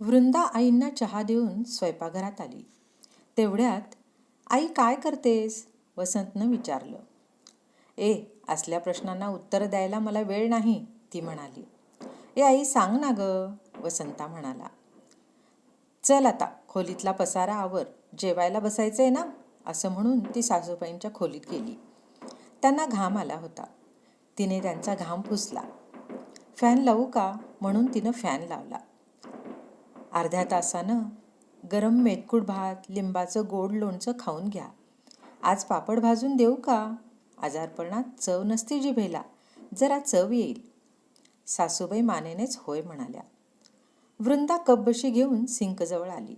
वृंदा आईंना चहा देऊन स्वयंपाकघरात आली. तेवढ्यात आई काय करतेस? वसंतनं विचारलं. ए असल्या प्रश्नांना उत्तर द्यायला मला वेळ नाही ती म्हणाली. ए आई सांग ना ग वसंता म्हणाला. चल आता खोलीतला पसारा आवर जेवायला बसायचं आहे ना असं म्हणून ती सासूबाईंच्या खोलीत गेली. त्यांना घाम आला होता. तिने त्यांचा घाम पुसला फॅन लावू का? म्हणून तिनं फॅन लावला. अर्ध्या तासानं गरम मेतकूट भात लिंबाचं गोड लोणचं खाऊन घ्या. आज पापड भाजून देऊ का? आजारपणात चव नसते जिभेला. जरा चव येईल. सासूबाई मानेनेच होय म्हणाल्या. वृंदा कपबशी घेऊन सिंकजवळ आली.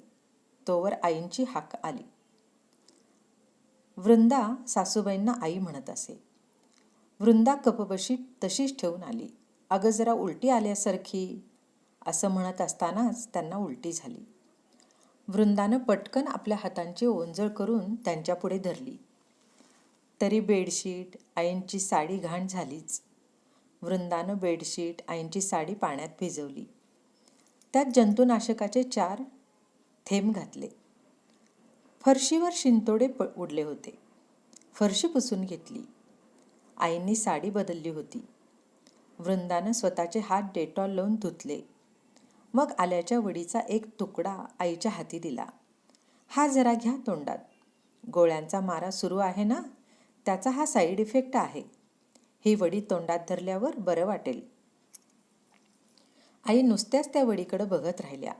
तोवर आईंची हाक आली. वृंदा सासूबाईंना आई म्हणत असे. वृंदा कपबशी तशीच ठेवून आली. अगं जरा उलटी आल्यासारखी. असं म्हणत असतानाच त्यांना उलटी झाली. वृंदानं पटकन आपल्या हातांची ओंजळ करून त्यांच्यापुढे धरली. तरी बेडशीट आईंची साडी घाण झालीच. वृंदानं बेडशीट आईंची साडी पाण्यात भिजवली. त्यात जंतुनाशकाचे चार थेंब घातले. फरशीवर शिंतोडे प उडले होते. फरशी पुसून घेतली. आईंनी साडी बदलली होती. वृंदानं स्वतःचे हात डेटॉल लावून धुतले. मग आल्याच्या वडीचा एक तुकडा आईच्या हाती दिला. हा जरा घ्या तोंडात. गोळ्यांचा मारा सुरू आहे ना? त्याचा हा साईड इफेक्ट आहे. ही वडी तोंडात धरल्यावर बरं वाटेल. आई नुसत्याच त्या वडीकडं बघत राहिल्या.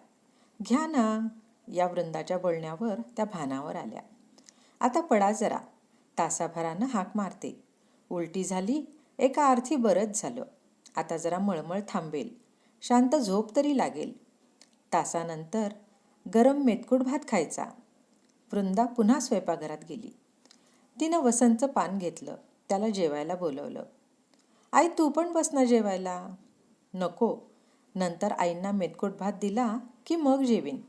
घ्या ना. या वृंदाच्या बोलण्यावर त्या भानावर आल्या. आता पडा जरा. तासाभरानं हाक मारते. उलटी झाली एका अर्थी बरंच झालं. आता जरा मळमळ थांबेल. शांत झोप तरी लागेल. तासानंतर गरम मेतकूट भात खायचा. वृंदा पुन्हा स्वयंपाकघरात गेली. तिनं वसंतचं पान घेतलं. त्याला जेवायला बोलवलं. आई तू पण बस ना जेवायला. नको. नंतर आईंना मेतकूट भात दिला की मग जेवीन.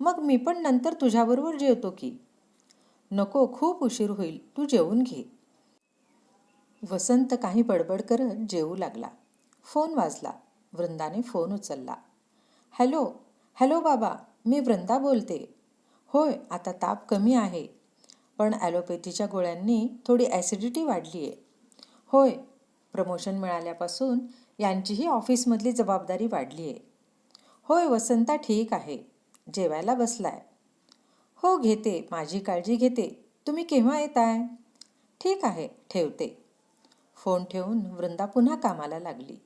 मग मी पण नंतर तुझ्याबरोबर जेवतो की. नको खूप उशीर होईल. तू जेवून घे. वसंत काही बडबड करत जेवू लागला. फोन वाजला. वृंदाने फोन उचलला. हॅलो हॅलो बाबा मी वृंदा बोलते. होय आता ताप कमी आहे. पण ॲलोपॅथीच्या गोळ्यांनी थोडी ॲसिडिटी वाढली आहे होय प्रमोशन मिळाल्यापासून यांचीही ऑफिसमधली जबाबदारी वाढली आहे होय वसंता ठीक आहे जेवायला बसलाय. हो घेते माझी काळजी घेते तुम्ही केव्हा येताय? ठीक आहे ठेवते. फोन ठेवून वृंदा पुन्हा कामाला लागली.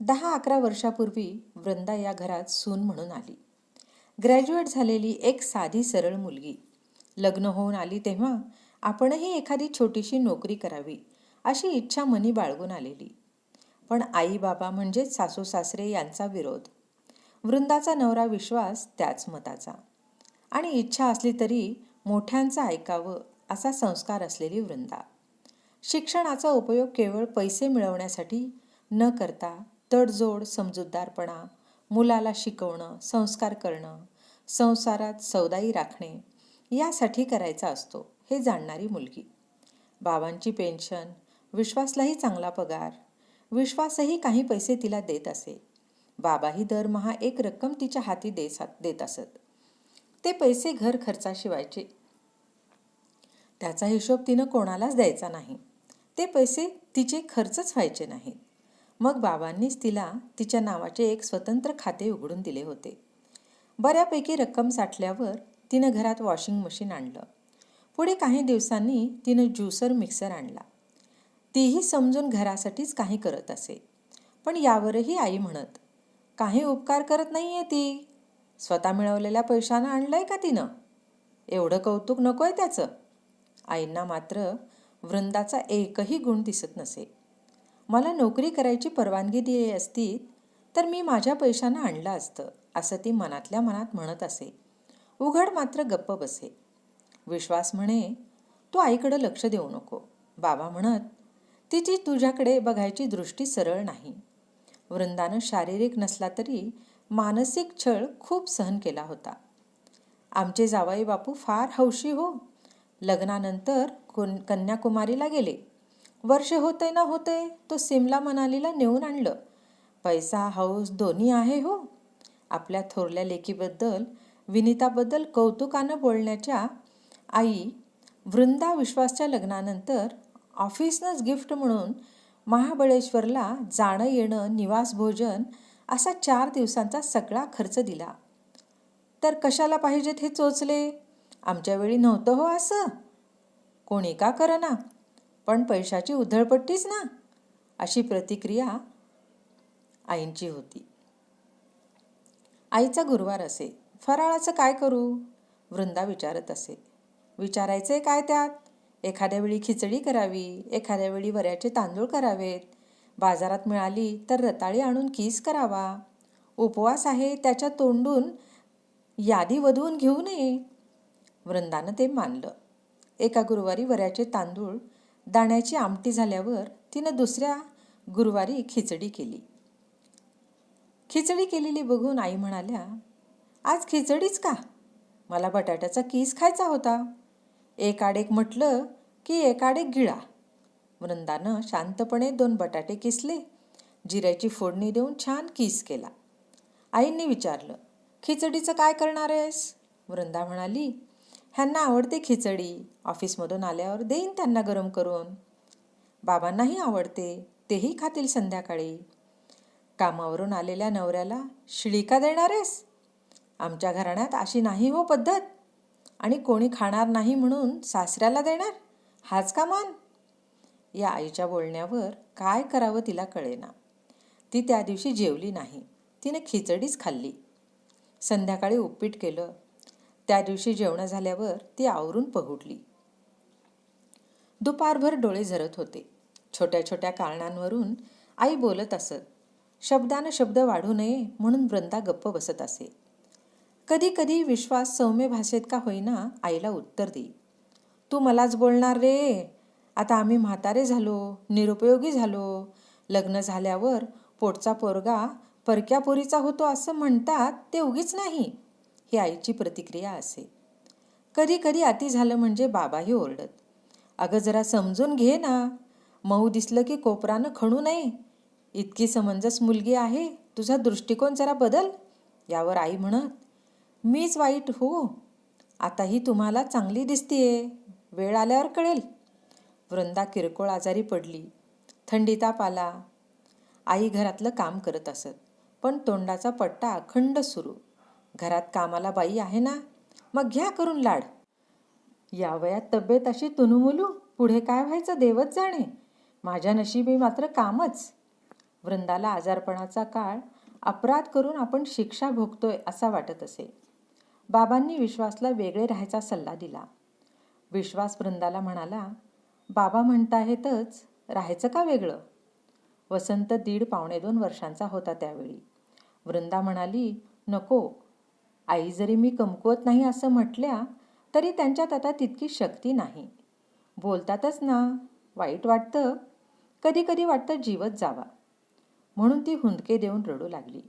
दहा अकरा वर्षापूर्वी वृंदा या घरात सून म्हणून आली. ग्रॅज्युएट झालेली एक साधी सरळ मुलगी. लग्न होऊन आली तेव्हा आपणही एखादी छोटीशी नोकरी करावी अशी इच्छा मनी बाळगून आलेली. पण आई बाबा म्हणजेच सासू सासरे यांचा विरोध. वृंदाचा नवरा विश्वास त्याच मताचा. आणि इच्छा असली तरी मोठ्यांचं ऐकावं असा संस्कार असलेली वृंदा. शिक्षणाचा उपयोग केवळ पैसे मिळवण्यासाठी न करता तडजोड समजूतदारपणा मुलाला शिकवणं संस्कार करणं संसारात सौदाई राखणे यासाठी करायचा असतो हे जाणणारी मुलगी. बाबांची पेन्शन विश्वासलाही चांगला पगार विश्वासही काही पैसे तिला देत असे. बाबाही दरमहा एक रक्कम तिच्या हाती देत असत. ते पैसे घर खर्चाशिवायचे. त्याचा हिशोब तिनं कोणालाच द्यायचा नाही. ते पैसे तिचे खर्चच व्हायचे नाहीत. मग बाबांनीच तिला तिच्या नावाचे एक स्वतंत्र खाते उघडून दिले होते. बऱ्यापैकी रक्कम साठल्यावर तिनं घरात वॉशिंग मशीन आणलं. पुढे काही दिवसांनी तिनं ज्युसर मिक्सर आणला. तीही समजून घरासाठीच काही करत असे. पण यावरही आई म्हणत काही उपकार करत नाही आहे ती. स्वतः मिळवलेल्या पैशानं आणलंय का तिनं? एवढं कौतुक नको आहे त्याचं. आईंना मात्र वृंदाचा एकही गुण दिसत नसे. मला नोकरी करायची परवानगी दिली असती तर मी माझ्या पैशानं आणलं असतं असं ती मनातल्या मनात म्हणत असे. उघड मात्र गप्प बसे. विश्वास म्हणे तू आईकडं लक्ष देऊ नको बाबा म्हणत तिची तुझ्याकडे बघायची दृष्टी सरळ नाही. वृंदानं शारीरिक नसला तरी मानसिक छळ खूप सहन केला होता. आमचे जावाई बापू फार हौशी हो. लग्नानंतर कोण कन्याकुमारीला गेले. वर्ष होते ना होते तो सिमला मनालीला नेऊन आणलं. पैसा हौस दोन्ही आहे हो. आपल्या थोरल्या लेकीबद्दल विनिताबद्दल कौतुकानं बोलण्याच्या आई वृंदा विश्वासच्या लग्नानंतर ऑफिसनंच गिफ्ट म्हणून महाबळेश्वरला जाणं येणं निवास भोजन असा चार दिवसांचा सगळा खर्च दिला. तर कशाला पाहिजेत हे चोचले? आमच्या वेळी नव्हतं हो असं. कोणी का करना? पण पैशाची उधळपट्टीच ना? अशी प्रतिक्रिया आईंची होती. आईचा गुरुवार असे. फराळाचं काय करू? वृंदा विचारत असे. विचारायचे काय त्यात? एखाद्या वेळी खिचडी करावी एखाद्या वेळी वऱ्याचे तांदूळ करावेत. बाजारात मिळाली तर रताळी आणून किस करावा. उपवास आहे त्याच्या तोंडून यादी वधवून घेऊ नये. वृंदानं ते मानलं. एका गुरुवारी वऱ्याचे तांदूळ दाण्याची आमटी झाल्यावर तिनं दुसऱ्या गुरुवारी खिचडी केली. खिचडी केलेली बघून आई म्हणाल्या आज खिचडीच का? मला बटाट्याचा कीस खायचा होता. एक आडेक म्हटलं की एक आडेक गिळा. वृंदानं शांतपणे दोन बटाटे किसले जिऱ्याची फोडणी देऊन छान किस केला. आईंनी विचारलं खिचडीचं काय करणार आहेस? वृंदा म्हणाली ह्यांना आवडते खिचडी. ऑफिसमधून आल्यावर देईन त्यांना गरम करून. बाबांनाही आवडते तेही खातील संध्याकाळी. कामावरून आलेल्या नवऱ्याला शिळी का देणार आहेस? आमच्या घराण्यात अशी नाही हो पद्धत. आणि कोणी खाणार नाही म्हणून सासऱ्याला देणार? हाच का मान? या आईच्या बोलण्यावर काय करावं तिला कळेना. ती त्या दिवशी जेवली नाही. तिने खिचडीच खाल्ली. संध्याकाळी उपीट केलं. त्या दिवशी जेवणं झाल्यावर ती आवरून पहुडली दुपारभर डोळे झरत होते. छोट्या छोट्या कारणांवरून आई बोलत असत शब्दानं शब्द वाढू नये म्हणून वृंदा गप्प बसत असे. कधी कधी विश्वास सौम्य भाषेत का होईना आईला उत्तर दे तू मलाच बोलणार रे. आता आम्ही म्हातारे झालो निरुपयोगी झालो. लग्न झाल्यावर पोटचा पोरगा परक्या पोरीचा होतो असं म्हणतात ते उगीच नाही. ही आईची प्रतिक्रिया असे. कधी कधी अति झालं म्हणजे बाबाही ओरडत. अगं जरा समजून घे ना. मऊ दिसलं की कोपरानं खणू नये. इतकी समंजस मुलगी आहे. तुझा दृष्टिकोन जरा बदल यावर आई म्हणत. मीच वाईट हो. आताही तुम्हाला चांगली दिसतीये. वेळ आल्यावर कळेल. वृंदा किरकोळ आजारी पडली. थंडी ताप आला. आई घरातलं काम करत असत. पण तोंडाचा पट्टा अखंड सुरू. घरात कामाला बाई आहे ना? मग घ्या करून लाड. या वयात तब्येत अशी तुनुमुलू पुढे काय व्हायचं देवच जाणे. माझ्या नशिबी मात्र कामच. वृंदाला आजारपणाचा काळ अपराध करून आपण शिक्षा भोगतोय असा वाटत असे. बाबांनी विश्वासला वेगळे राहायचा सल्ला दिला. विश्वास वृंदाला म्हणाला बाबा म्हणताहेतच राहायचं का वेगळं? वसंत दीड पावणे दोन वर्षांचा होता त्यावेळी. वृंदा म्हणाली नको आई जरी मी कमकुवत नाही असं म्हटल्या तरी त्यांच्यात आता तितकी शक्ती नाही. बोलतातच ना वाईट वाटतं. कधी कधी वाटतं जीवत जावा. म्हणून ती हुंदके देऊन रडू लागली.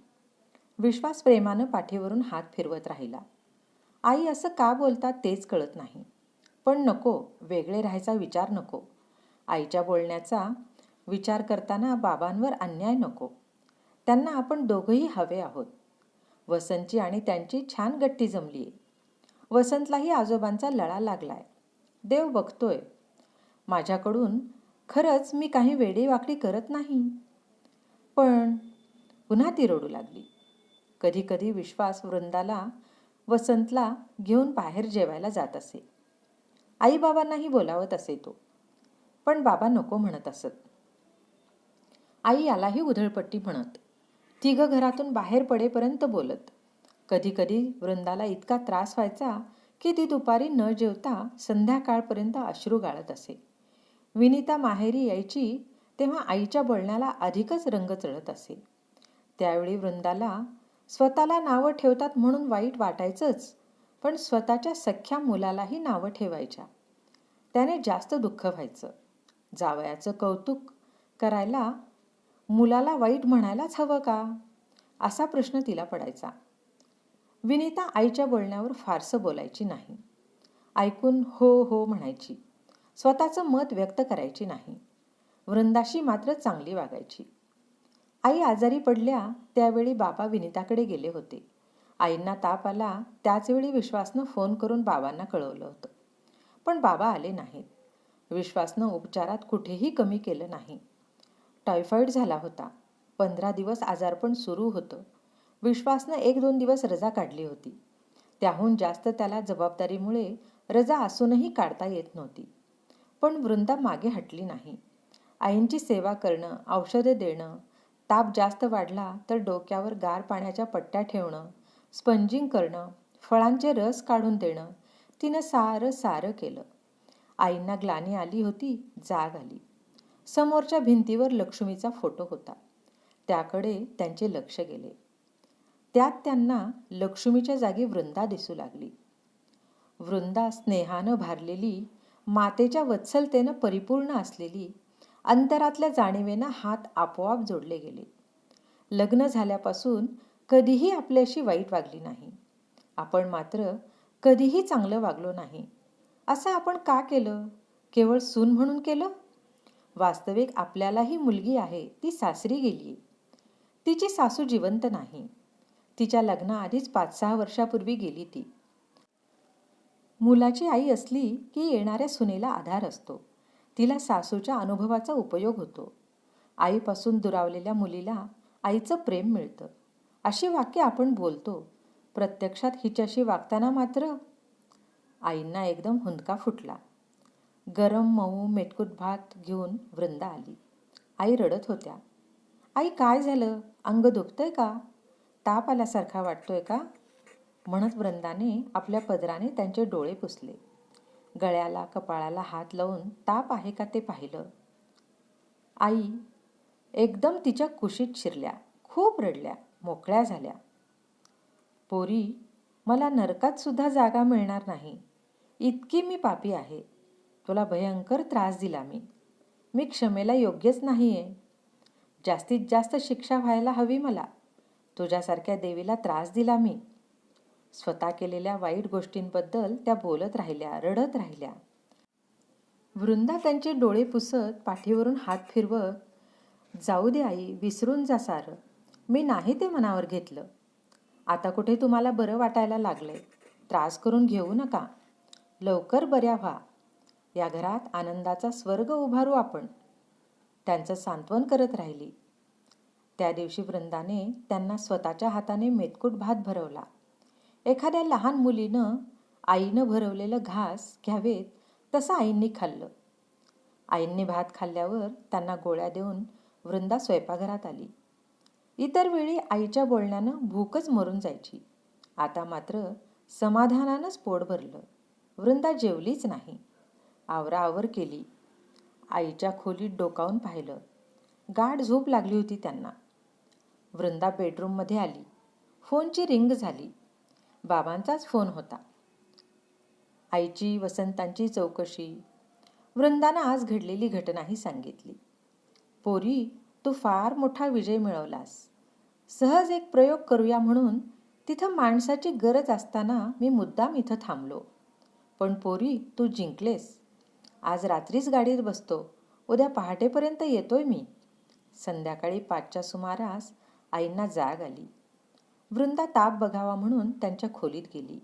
विश्वास प्रेमानं पाठीवरून हात फिरवत राहिला. आई असं का बोलतात तेच कळत नाही. पण नको वेगळे राहायचा विचार नको. आईच्या बोलण्याचा विचार करताना बाबांवर अन्याय नको. त्यांना आपण दोघंही हवे आहोत. वसंतची आणि त्यांची छान गट्टी जमली. आहे वसंतलाही आजोबांचा लळा लागलाय. देव बघतोय. माझ्याकडून खरंच मी काही वेडीवाकडी करत नाही. पण पुन्हा ती रडू लागली. कधीकधी विश्वास वृंदाला वसंतला घेऊन बाहेर जेवायला जात असे. आईबाबांनाही बोलावत असे तो. पण बाबा नको म्हणत असत. आई यालाही उधळपट्टी म्हणत तिघं घरातून बाहेर पडेपर्यंत बोलत. कधीकधी वृंदाला इतका त्रास व्हायचा की ती दुपारी न जेवता संध्याकाळपर्यंत अश्रू गाळत असे. विनिता माहेरी यायची तेव्हा आईच्या बोलण्याला अधिकच रंग चढत असे. त्यावेळी वृंदाला स्वतःला नावं ठेवतात म्हणून वाईट वाटायचंच पण स्वतःच्या सख्या मुलालाही नावं ठेवायच्या. त्याने जास्त दुःख व्हायचं. जावयाचं कौतुक करायला मुलाला वाईट म्हणायलाच हवं का? असा प्रश्न तिला पडायचा. विनिता आईच्या बोलण्यावर फारसं बोलायची नाही. ऐकून हो हो म्हणायची. स्वतःचं मत व्यक्त करायची नाही. वृंदाशी मात्र चांगली वागायची. आई आजारी पडल्या त्यावेळी बाबा विनिताकडे गेले होते. आईंना ताप आला त्याचवेळी विश्वासनं फोन करून बाबांना कळवलं होतं. पण बाबा आले नाहीत. विश्वासनं उपचारात कुठेही कमी केलं नाही. टायफॉईड झाला होता. पंधरा दिवस आजारपण सुरू होतं. विश्वासनं एक दोन दिवस रजा काढली होती. त्याहून जास्त त्याला जबाबदारीमुळे रजा असूनही काढता येत नव्हती. पण वृंदा मागे हटली नाही. आईंची सेवा करणं औषधे देणं ताप जास्त वाढला तर डोक्यावर गार पाण्याच्या पट्ट्या ठेवणं स्पंजिंग करणं फळांचे रस काढून देणं तिनं सारं सारं केलं. आईंना ग्लानी आली होती जाग आली. समोरच्या भिंतीवर लक्ष्मीचा फोटो होता. त्याकडे त्यांचे लक्ष गेले. त्यात त्यांना लक्ष्मीच्या जागी वृंदा दिसू लागली. वृंदा स्नेहानं भारलेली मातेच्या वत्सलतेनं परिपूर्ण असलेली अंतरातल्या जाणीवेनं हात आपोआप जोडले गेले. लग्न झाल्यापासून कधीही आपल्याशी वाईट वागली नाही. आपण मात्र कधीही चांगलं वागलो नाही. असं आपण का केलं? केवळ सून म्हणून केलं? वास्तविक आपल्यालाही मुलगी आहे ती सासरी गेली. तिची सासू जिवंत नाही. तिच्या लग्नाआधीच पाच सहा वर्षापूर्वी गेली ती. मुलाची आई असली की येणाऱ्या सुनेला आधार असतो. तिला सासूच्या अनुभवाचा उपयोग होतो. आईपासून दुरावलेल्या मुलीला आईचं प्रेम मिळतं. अशी वाक्य आपण बोलतो. प्रत्यक्षात हिच्याशी वागताना मात्र आईंना एकदम हुंदका फुटला. गरम मऊ मेटकूट भात घेऊन वृंदा आली. आई रडत होत्या. आई काय झालं? अंग दुखतंय का? ताप आल्यासारखा वाटतोय का? म्हणत वृंदाने आपल्या पदराने त्यांचे डोळे पुसले. गळ्याला कपाळाला हात लावून ताप आहे का? ते पाहिलं. आई एकदम तिच्या कुशीत शिरल्या. खूप रडल्या. मोकळ्या झाल्या. पोरी मला नरकात सुद्धा जागा मिळणार नाही. इतकी मी पापी आहे. तुला भयंकर त्रास दिला मी. मी क्षमेला योग्यच नाही आहे जास्तीत जास्त शिक्षा व्हायला हवी मला. तुझ्यासारख्या देवीला त्रास दिला मी. स्वतः केलेल्या वाईट गोष्टींबद्दल त्या बोलत राहिल्या रडत राहिल्या. वृंदा त्यांचे डोळे पुसत पाठीवरून हात फिरवत जाऊ दे आई विसरून जा सारं. मी नाही ते मनावर घेतलं. आता कुठे तुम्हाला बरं वाटायला लागलंय? त्रास करून घेऊ नका. लवकर बऱ्या व्हा. या घरात आनंदाचा स्वर्ग उभारू आपण. त्यांचं सांत्वन करत राहिली. त्या दिवशी वृंदाने त्यांना स्वतःच्या हाताने मेतकूट भात भरवला. एखाद्या लहान मुलीनं आईनं भरवलेलं घास घ्यावेत तसं आईंनी खाल्लं. आईंनी भात खाल्ल्यावर त्यांना गोळ्या देऊन वृंदा स्वयंपाकघरात आली. इतर वेळी आईच्या बोलण्यानं भूकच मरून जायची. आता मात्र समाधानानंच पोट भरलं. वृंदा जेवलीच नाही. आवराआवर केली. आईच्या खोलीत डोकावून पाहिलं. गाढ झोप लागली होती त्यांना. वृंदा बेडरूममध्ये आली. फोनची रिंग झाली. बाबांचाच फोन होता. आईची वसंतांची चौकशी. वृंदानं आज घडलेली घटनाही सांगितली. पोरी तू फार मोठा विजय मिळवलास. सहज एक प्रयोग करूया म्हणून तिथं माणसाची गरज असताना मी मुद्दाम इथं थांबलो. पण पोरी तू जिंकलेस. आज रात्रीच गाडीत बसतो. उद्या पहाटेपर्यंत येतोय मी. संध्याकाळी पाचच्या सुमारास आईंना जाग आली. वृंदा ताप बघावा म्हणून त्यांच्या खोलीत गेली.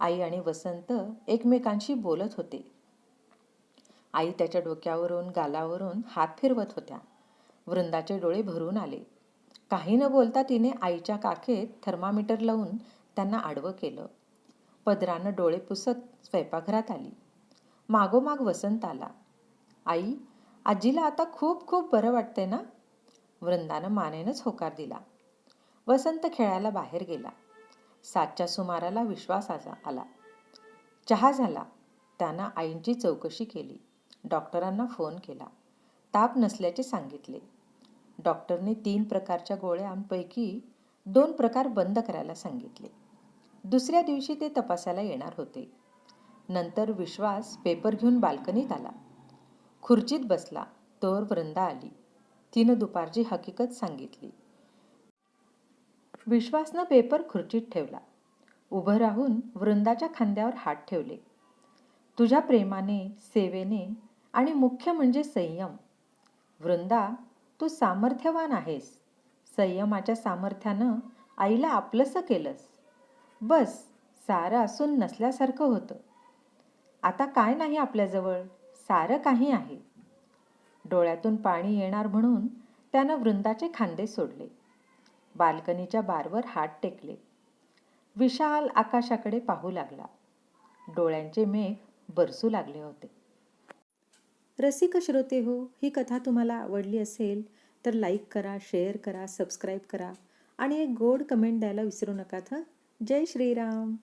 आई आणि वसंत एकमेकांशी बोलत होते. आई त्याच्या डोक्यावरून गालावरून हात फिरवत होत्या. वृंदाचे डोळे भरून आले. काही न बोलता तिने आईच्या काखेत थर्मामीटर लावून त्यांना आडवं केलं. पदरानं डोळे पुसत स्वयंपाकघरात आली. मागोमाग वसंत आला. आई आजीला आता खूप खूप बरं वाटतंय ना? वृंदानं मानेनंच होकार दिला. वसंत खेळायला बाहेर गेला. सातच्या सुमाराला विश्वास आला. चहा झाला. त्यानं आईंची चौकशी केली. डॉक्टरांना फोन केला. ताप नसल्याचे सांगितले. डॉक्टरने तीन प्रकारच्या गोळ्यांपैकी दोन प्रकार बंद करायला सांगितले. दुसऱ्या दिवशी ते तपासायला येणार होते. नंतर विश्वास पेपर घेऊन बाल्कनीत आला. खुर्चीत बसला तोर वृंदा आली. तिनं दुपारची हकीकत सांगितली. विश्वासनं पेपर खुर्चीत ठेवला. उभं राहून वृंदाच्या खांद्यावर हात ठेवले. तुझ्या प्रेमाने सेवेने आणि मुख्य म्हणजे संयम. वृंदा तू सामर्थ्यवान आहेस. संयमाच्या सामर्थ्यानं आईला आपलंसं केलंस. बस सारं असून नसल्यासारखं होतं. आता काय नाही आपल्याजवळ? सारं काही आहे. डोळ्यातून पाणी येणार म्हणून त्यानं वृंदाचे खांदे सोडले. बाल्कनीच्या बारवर हात टेकले. विशाल आकाशाकडे पाहू लागला. डोळ्यांचे मेघ बरसू लागले होते. रसिक श्रोते हो ही कथा तुम्हाला आवडली असेल तर लाईक करा शेअर करा सबस्क्राईब करा आणि एक गोड कमेंट द्यायला विसरू नका थं. जय श्रीराम.